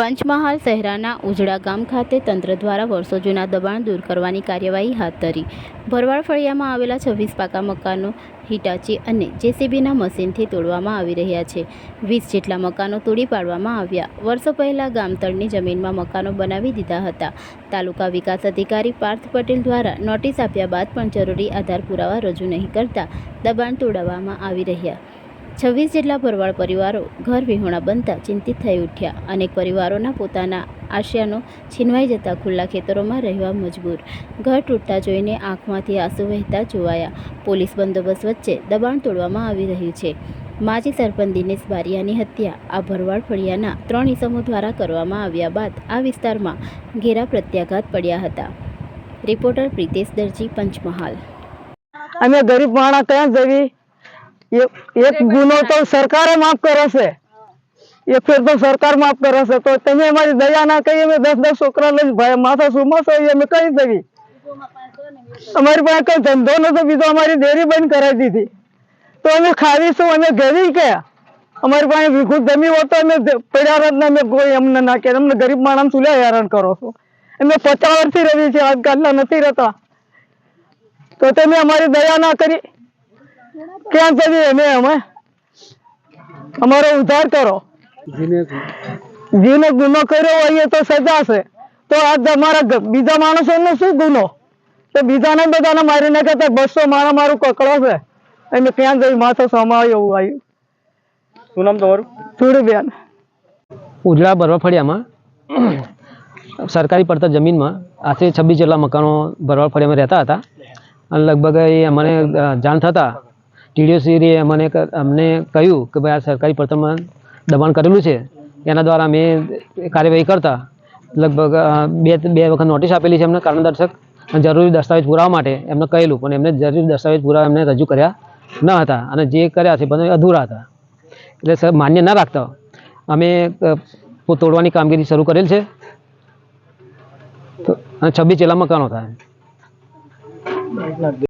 પંચમહાલ શહેરાના ઉજડા ગામ ખાતે તંત્ર દ્વારા વર્ષો જૂના દબાણ દૂર કરવાની કાર્યવાહી હાથ ધરી. ભરવાડ ફળિયામાં આવેલા છવ્વીસ પાકા મકાનો, હિટાચી અને જેસીબીના મશીનથી તોડવામાં આવી રહ્યા છે. વીસ જેટલા મકાનો તોડી પાડવામાં આવ્યા. વર્ષો પહેલાં ગામતળની જમીનમાં મકાનો બનાવી દીધા હતા. તાલુકા વિકાસ અધિકારી પાર્થ પટેલ દ્વારા નોટિસ આપ્યા બાદ પણ જરૂરી આધાર પુરાવા રજૂ નહીં કરતા દબાણ તોડવામાં આવી રહ્યા. છવ્વીસ જેટલા ભરવાડ પરિવારો ઘર વિહોણા બનતા ચિંતિત થઈ ઉઠ્યા. અનેક પરિવારોના પોતાના આશિયાનો છીનવાઈ જતા ખુલ્લા ખેતરોમાં રહેવા મજબૂર. ઘર તૂટતા જોઈને આંખમાંથી આંસુ વહેતા જોવાયા. પોલીસ બંદોબસ્ત વચ્ચે દબાણ તોડવામાં આવી રહ્યું છે. માજી સરપંચ દિનેશ બારિયાની હત્યા, આ ભરવાડ ફળિયાના ત્રણ ઇસમો દ્વારા કરવામાં આવ્યા બાદ આ વિસ્તારમાં ઘેરા પ્રત્યાઘાત પડ્યા હતા. રિપોર્ટર પ્રિતેશ દરજી, પંચમહાલ. અમે ગરીબ માણા ક્યાં જવી એક ગુનો તો સરકારે માફ કરે છે. એક ફેર તો સરકાર માફ કરે છે. તો તમે અમારી દયા ના કહીએ અમે દસ દસ છોકરા લઈ ભાઈ માથા સુમાસો અમે કઈ જવી અમારી પાસે કઈ ધંધો નતો બીજો અમારી ડેરી બંધ કરાવી દીધી. તો અમે ખાવીશું અમે ઘેરી કે? અમારી પાસે વિખુદ જમી હોત તો અમે પડ્યા રત ને અમે કોઈ અમને ના કે અમને ગરીબ માણસ સુલે હેરાન કરો છો? અમે પચાસ વર્ષથી રહી છે આજકાલના નથી રહેતા. તો તમે અમારી દયા ના કરી. ક્યાં જઈએ અમે અમે? અમારો ઉદ્ધાર કરો. જીને ગુનો કર્યો હોય તો સજા છે. તો આ તમારા બીજા માણસો નો શું ગુનો? તો બીજાને બધાને મારી નાખે તો બસો મારા મારું કકડો છે. એમને ક્યાં જઈ માથો સમાય એવું આવ્યું શું નામ તમારું? થોડી બેન ઉજળા બરવાફળિયામાં સરકારી પડતર જમીનમાં આશરે છવ્વીસ જેટલા મકાનો ભરવાડ ફળિયામાં રહેતા હતા. અને લગભગ એ અમને જાણ થતાં ટીડીઓસીએ અમને અમને કહ્યું કે ભાઈ આ સરકારી પડતરમાં દબાણ કરેલું છે, એના દ્વારા અમે કાર્યવાહી કરતા. લગભગ બે બે વખત નોટિસ આપેલી છે એમને કારણ દર્શક અને જરૂરી દસ્તાવેજ પુરાવા માટે એમને કહેલું, પણ એમને જરૂરી દસ્તાવેજ પુરાવા એમને રજૂ કર્યા ન હતા અને જે કર્યા છે બધા અધૂરા હતા. એટલે સર માન્ય ના રાખતા અમે તોડવાની કામગીરી શરૂ કરેલ છે. અને છવ્વીસ જિલ્લામાં મકાનો થાય.